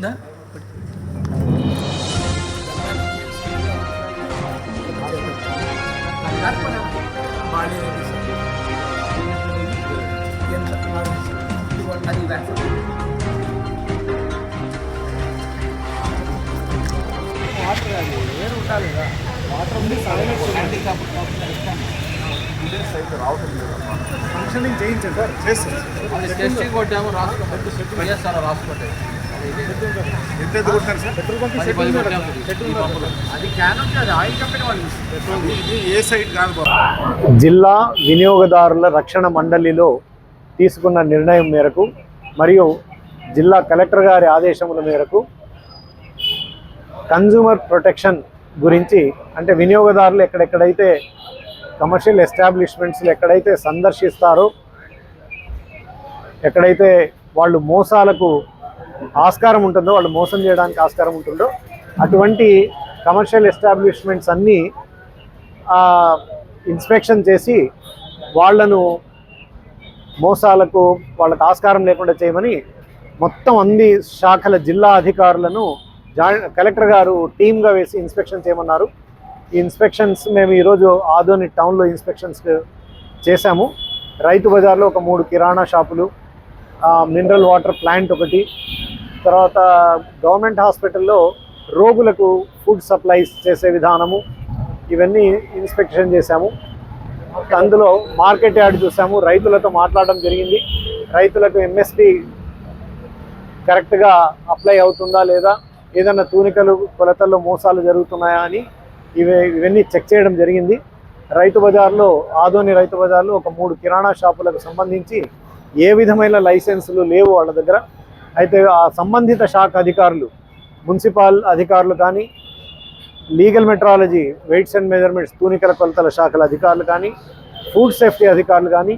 లేదు ఫంక్షనింగ్ చేయించండి సార్ చేస్తాం టెస్టింగ్ కొట్టాము రాసుకోండి వైఎస్ఆర్ రాసుకోండి ఎంత ఎంత కొట్టారు సార్ పెట్రోల్ అది క్యాన్ అది ఆయిల్ కంపెనీ వాళ్ళు ఏ కాదు జిల్లా వినియోగదారుల రక్షణ మండలిలో తీసుకున్న నిర్ణయం మేరకు మరియు జిల్లా కలెక్టర్ గారి ఆదేశముల మేరకు కన్జ్యూమర్ ప్రొటెక్షన్ గురించి అంటే వినియోగదారులు ఎక్కడెక్కడైతే కమర్షియల్ ఎస్టాబ్లిష్మెంట్స్లు ఎక్కడైతే సందర్శిస్తారో ఎక్కడైతే వాళ్ళు మోసాలకు ఆస్కారం ఉంటుందో వాళ్ళు మోసం చేయడానికి ఆస్కారం ఉంటుందో అటువంటి కమర్షియల్ ఎస్టాబ్లిష్మెంట్స్ అన్నీ ఇన్స్పెక్షన్ చేసి వాళ్ళను మోసాలకు వాళ్ళకు ఆస్కారం లేకుండా చేయమని మొత్తం అన్ని శాఖల జిల్లా అధికారులను జాయింట్ కలెక్టర్ గారు టీమ్గా వేసి ఇన్స్పెక్షన్ చేయమన్నారు. ఈ ఇన్స్పెక్షన్స్ మేము ఈరోజు ఆదోని టౌన్లో ఇన్స్పెక్షన్స్ చేశాము. రైతు బజార్లో ఒక మూడు కిరాణా షాపులు మినరల్ వాటర్ ప్లాంట్ ఒకటి తర్వాత గవర్నమెంట్ హాస్పిటల్లో రోగులకు ఫుడ్ సప్లైస్ చేసే విధానము ఇవన్నీ ఇన్స్పెక్షన్ చేశాము. అందులో మార్కెట్ యార్డ్ చూసాము రైతులతో మాట్లాడడం జరిగింది. రైతులకు ఎంఎస్పి కరెక్ట్గా అప్లై అవుతుందా లేదా ఏదైనా తూనికలు కొలతల్లో మోసాలు జరుగుతున్నాయా అని ఇవి ఇవన్నీ చెక్ చేయడం జరిగింది. రైతు బజార్లో ఆదోని రైతు బజార్లో ఒక మూడు కిరాణా షాపులకు సంబంధించి ఏ విధమైన లైసెన్సులు లేవు వాళ్ళ దగ్గర. అయితే ఆ సంబంధిత శాఖ అధికారులు మున్సిపల్ అధికారులు కానీ legal metrology weights and measurements తూనికల కొలతల శాఖల అధికారులు కానీ ఫుడ్ సేఫ్టీ అధికారులు కానీ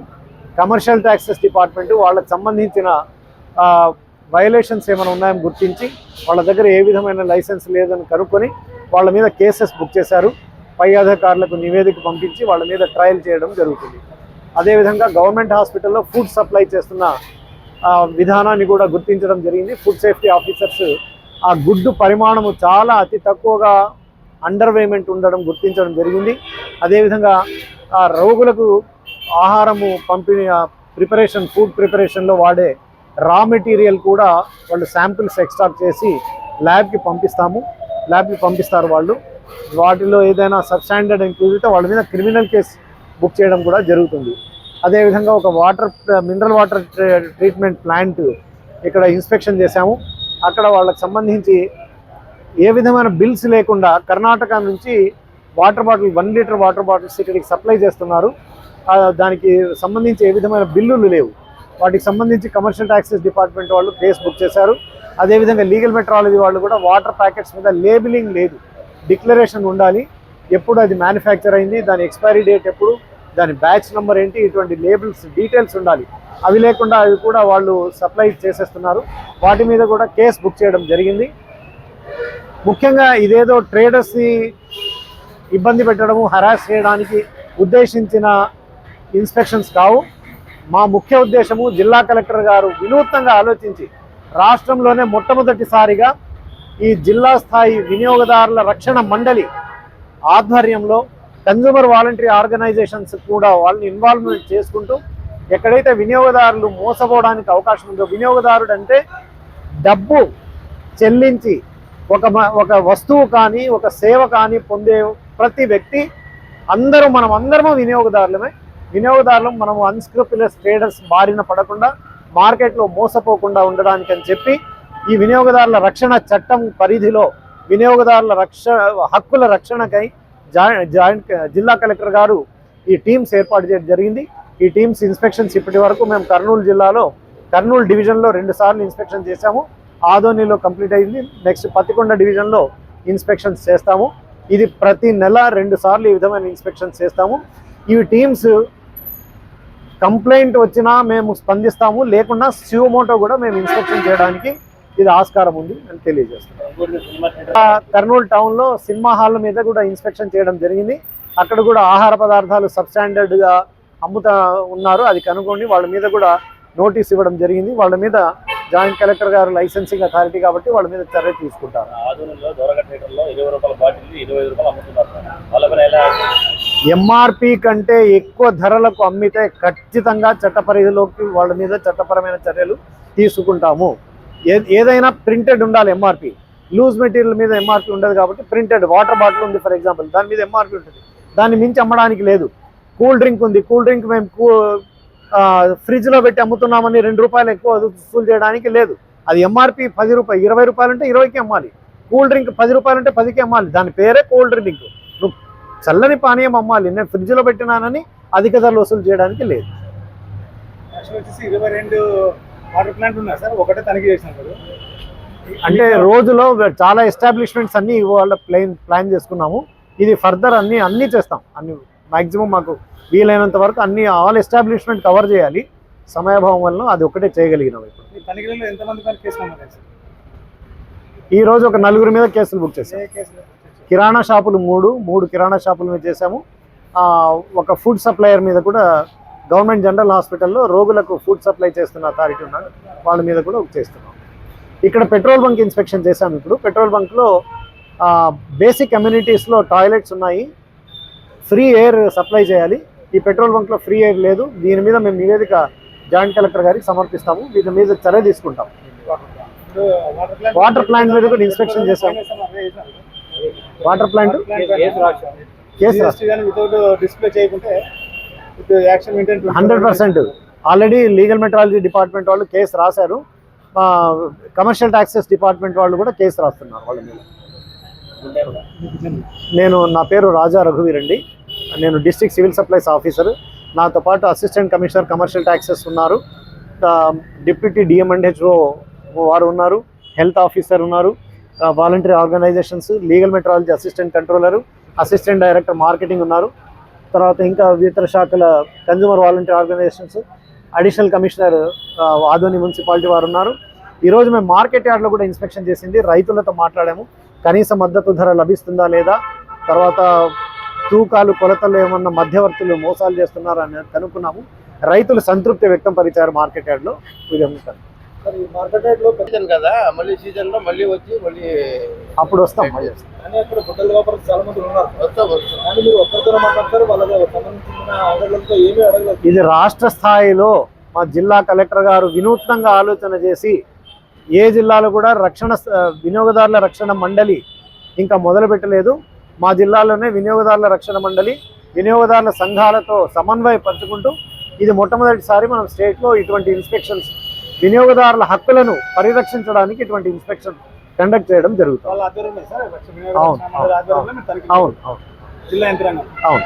కమర్షియల్ ట్యాక్సెస్ డిపార్ట్మెంట్ వాళ్ళకి సంబంధించిన వయలేషన్స్ ఏమైనా ఉన్నాయని గుర్తించి వాళ్ళ దగ్గర ఏ విధమైన లైసెన్స్ లేదని కనుక్కొని వాళ్ళ మీద కేసెస్ బుక్ చేశారు. పై అధికారులకు నివేదిక పంపించి వాళ్ళ మీద ట్రయల్ చేయడం జరుగుతుంది. అదేవిధంగా గవర్నమెంట్ హాస్పిటల్లో ఫుడ్ సప్లై చేస్తున్న విధానాన్ని కూడా గుర్తించడం జరిగింది. ఫుడ్ సేఫ్టీ ఆఫీసర్స్ ఆ గుడ్డు పరిమాణము చాలా అతి తక్కువగా అండర్వేమెంట్ ఉండడం గుర్తించడం జరిగింది. అదేవిధంగా ఆ రోగులకు ఆహారము పంపిణీ ప్రిపరేషన్ ఫుడ్ ప్రిపరేషన్లో వాడే రా మెటీరియల్ కూడా వాళ్ళు శాంపిల్స్ ఎక్స్ట్రాక్ట్ చేసి ల్యాబ్కి పంపిస్తాము. ల్యాబ్కి పంపిస్తారు వాళ్ళు. వాటిలో ఏదైనా సబ్స్టాండర్డ్ ఇంక్లూజ్ అయితే వాళ్ళ మీద క్రిమినల్ కేసు బుక్ చేయడం కూడా జరుగుతుంది. అదేవిధంగా ఒక water mineral water treatment plant ఇక్కడ ఇన్స్పెక్షన్ చేశాము. అక్కడ వాళ్ళకి సంబంధించి ఏ విధమైన బిల్స్ లేకుండా కర్ణాటక నుంచి water bottle one litre water bottles ఇక్కడికి సప్లై చేస్తున్నారు. దానికి సంబంధించి ఏ విధమైన బిల్లులు లేవు. వాటికి సంబంధించి కమర్షియల్ ట్యాక్సెస్ డిపార్ట్మెంట్ వాళ్ళు కేసు బుక్ చేశారు. అదేవిధంగా లీగల్ మెట్రాలజీ వాళ్ళు కూడా వాటర్ ప్యాకెట్స్ మీద లేబిలింగ్ లేదు. డిక్లరేషన్ ఉండాలి. ఎప్పుడు అది మ్యానుఫ్యాక్చర్ అయింది దాని ఎక్స్పైరీ డేట్ ఎప్పుడు దాని బ్యాచ్ నెంబర్ ఏంటి ఇటువంటి లేబుల్స్ డీటెయిల్స్ ఉండాలి. అవి లేకుండా అవి కూడా వాళ్ళు సప్లై చేసేస్తున్నారు. వాటి మీద కూడా కేసు బుక్ చేయడం జరిగింది. ముఖ్యంగా ఇదేదో ట్రేడర్స్ని ఇబ్బంది పెట్టడము హరాస్ చేయడానికి ఉద్దేశించిన ఇన్స్పెక్షన్స్ కావు. మా ముఖ్య ఉద్దేశము జిల్లా కలెక్టర్ గారు వినూత్నంగా ఆలోచించి రాష్ట్రంలోనే మొట్టమొదటిసారిగా ఈ జిల్లా స్థాయి వినియోగదారుల రక్షణ మండలి ఆధ్వర్యంలో కన్జ్యూమర్ వాలంటరీ ఆర్గనైజేషన్స్ కూడా వాళ్ళని ఇన్వాల్వ్మెంట్ చేసుకుంటూ ఎక్కడైతే వినియోగదారులు మోసపోవడానికి అవకాశం ఉందో వినియోగదారుడు అంటే డబ్బు చెల్లించి ఒక ఒక వస్తువు కానీ ఒక సేవ కానీ పొందే ప్రతి వ్యక్తి అందరూ మనం అందరము వినియోగదారులమే. వినియోగదారులు మనం అన్స్క్రూపులస్ ట్రేడర్స్ బారిన పడకుండా మార్కెట్లో మోసపోకుండా ఉండడానికి అని చెప్పి ఈ వినియోగదారుల రక్షణ చట్టం పరిధిలో వినియోగదారుల రక్ష హక్కుల రక్షణకై జాయింట్ జిల్లా కలెక్టర్ గారు ఈ టీమ్స్ ఏర్పాటు చేయడం జరిగింది. ఈ టీమ్స్ ఇన్స్పెక్షన్స్ ఇప్పటి వరకు మేము కర్నూలు జిల్లాలో కర్నూలు డివిజన్లో రెండు సార్లు ఇన్స్పెక్షన్ చేశాము. ఆదోనిలో కంప్లీట్ అయింది. నెక్స్ట్ పత్తికొండ డివిజన్లో ఇన్స్పెక్షన్స్ చేస్తాము. ఇది ప్రతి నెల రెండు సార్లు ఈ విధమైన ఇన్స్పెక్షన్స్ చేస్తాము. ఈ టీమ్స్ కంప్లైంట్ వచ్చినా మేము స్పందిస్తాము. లేకుండా సివమోటో కూడా మేము ఇన్స్పెక్షన్ చేయడానికి ఇది ఆస్కారం ఉంది అని తెలియజేస్తాం ఆ, కర్నూలు టౌన్లో సినిమా హాల్ మీద కూడా ఇన్స్పెక్షన్ చేయడం జరిగింది. అక్కడ కూడా ఆహార పదార్థాలు సబ్స్టాండర్డ్గా అమ్ముతా ఉన్నారు. అది కనుక్కొని వాళ్ళ మీద కూడా నోటీస్ ఇవ్వడం జరిగింది. వాళ్ళ మీద జాయింట్ కలెక్టర్ గారు లైసెన్సింగ్ అథారిటీ కాబట్టి వాళ్ళ మీద చర్య తీసుకుంటారు. ఎంఆర్పి కంటే ఎక్కువ ధరలకు అమ్మితే ఖచ్చితంగా చట్ట పరిధిలోకి వాళ్ళ మీద చట్టపరమైన చర్యలు తీసుకుంటాము. ఏదైనా ప్రింటెడ్ ఉండాలి ఎంఆర్పి లూజ్ మెటీరియల్ మీద ఎంఆర్పి ఉండదు కాబట్టి ప్రింటెడ్ వాటర్ బాటిల్ ఉంది ఫర్ ఎగ్జాంపుల్ దాని మీద ఎంఆర్పి ఉంటుంది. దాన్ని మించి అమ్మడానికి లేదు. కూల్ డ్రింక్ ఉంది. కూల్ డ్రింక్ మేము కూ ఫ్రిడ్జ్లో పెట్టి అమ్ముతున్నామని రెండు రూపాయలు ఎక్కువ వసూలు చేయడానికి లేదు. అది ఎంఆర్పి పది రూపాయలు ఇరవై రూపాయలు అంటే ఇరవైకి అమ్మాలి. కూల్ డ్రింక్ పది రూపాయలు అంటే పదికి అమ్మాలి. దాని పేరే కూల్ డ్రింక్ నువ్వు చల్లని పానీయం అమ్మాలి. నేను ఫ్రిడ్జ్లో పెట్టినానని అధిక ధరలు వసూలు చేయడానికి లేదు. వాటర్ ప్లాంట్ సార్ ఒకటే తనిఖీ చేసినాం కదా అంటే రోజులో చాలా ఎస్టాబ్లిష్మెంట్స్ అన్ని ఇవాళ ప్లాన్ ప్లాన్ చేసుకున్నాము. ఇది ఫర్దర్ అన్ని అన్ని చేస్తాం. అన్ని మాక్సిమం మాకు వీలైనంత వరకు అన్ని ఆల్ ఎస్టాబ్లిష్మెంట్ కవర్ చేయాలి. సమయభావం వల్ల అది ఒకటే చేయగలిగినాం ఇప్పుడు. ఈ రోజు ఒక నలుగురి మీద కేసులు బుక్ కేసులు? కిరాణా షాపులు మూడు మూడు కిరాణా షాపుల మీద చేశాము. ఆ, ఒక ఫుడ్ సప్లయర్ మీద కూడా గవర్నమెంట్ జనరల్ హాస్పిటల్లో రోగులకు ఫుడ్ సప్లై చేస్తున్న అథారిటీ ఉన్నాడు వాళ్ళ మీద కూడా చేస్తున్నాం ఇక్కడ పెట్రోల్ బంక్ ఇన్స్పెక్షన్ చేశాం ఇప్పుడు పెట్రోల్ బంక్లో బేసిక్ కమ్యూనిటీస్లో టాయిలెట్స్ ఉన్నాయి ఫ్రీ ఎయిర్ సప్లై చేయాలి ఈ పెట్రోల్ బంక్లో ఫ్రీ ఎయిర్ లేదు దీని మీద మేము నివేదిక జాయింట్ కలెక్టర్ గారికి సమర్పిస్తాము దీని మీద చర్య తీసుకుంటాం వాటర్ ప్లాంట్ మీద కూడా ఇన్స్పెక్షన్ చేశాము వాటర్ ప్లాంట్ కేసు కానీ వితౌట్ డిస్ప్లే చేయకుంటే hundred percent. Already legal metrology department వాళ్ళు కేసు రాశారు. కమర్షియల్ ట్యాక్సెస్ డిపార్ట్మెంట్ వాళ్ళు కూడా కేసు రాస్తున్నారు వాళ్ళ మీద. నేను నా పేరు రాజా రఘువీర్ అండి నేను డిస్ట్రిక్ట్ సివిల్ సప్లైస్ ఆఫీసర్. నాతో పాటు అసిస్టెంట్ కమిషనర్ కమర్షియల్ ట్యాక్సెస్ ఉన్నారు. డిప్యూటీ డిఎంఎన్హెచ్ఓ వారు ఉన్నారు. హెల్త్ ఆఫీసర్ ఉన్నారు. Voluntary organisations legal metrology assistant controller assistant director marketing ఉన్నారు. తర్వాత ఇంకా ఇతర శాఖల consumer volunteer organisations additional commissioner Adoni municipality వారు ఉన్నారు. ఈరోజు మేము మార్కెట్ యార్డ్లో కూడా ఇన్స్పెక్షన్ చేసింది. రైతులతో మాట్లాడాము. కనీస మద్దతు ధర లభిస్తుందా లేదా? తర్వాత తూకాలు కొలతలు ఏమన్నా మధ్యవర్తులు మోసాలు చేస్తున్నారా అని కనుక్కున్నాము. రైతులు సంతృప్తి వ్యక్తం పరిచారు మార్కెట్ యార్డ్లో. విధంగా సీజన్ కదా మళ్ళీ సీజన్లో మళ్ళీ వచ్చి మళ్ళీ అప్పుడు వస్తాం మళ్ళీ వస్తాం. కానీ అక్కడ బుట్టల వ్యాపారం చాలా మంది ఉన్నారు. వస్తాం వస్తాం. కానీ మీరు ఒక్కరితో మాట్లాడతారు వాళ్ళకి సంబంధించిన అంగళ్ళతో ఏమీ అడగలేదు. ఇది రాష్ట్ర స్థాయిలో మా జిల్లా కలెక్టర్ గారు వినూత్నంగా ఆలోచన చేసి ఏ జిల్లాలో కూడా రక్షణ వినియోగదారుల రక్షణ మండలి ఇంకా మొదలు పెట్టలేదు మా జిల్లాలోనే వినియోగదారుల రక్షణ మండలి వినియోగదారుల సంఘాలతో సమన్వయపరుచుకుంటూ ఇది మొట్టమొదటిసారి మనం స్టేట్లో ఇటువంటి ఇన్స్పెక్షన్స్ వినియోగదారుల హక్కులను పరిరక్షించడానికి ఇటువంటి ఇన్స్పెక్షన్ కండక్ట్ చేయడం జరుగుతుంది. అవును, అవును అవును అవును.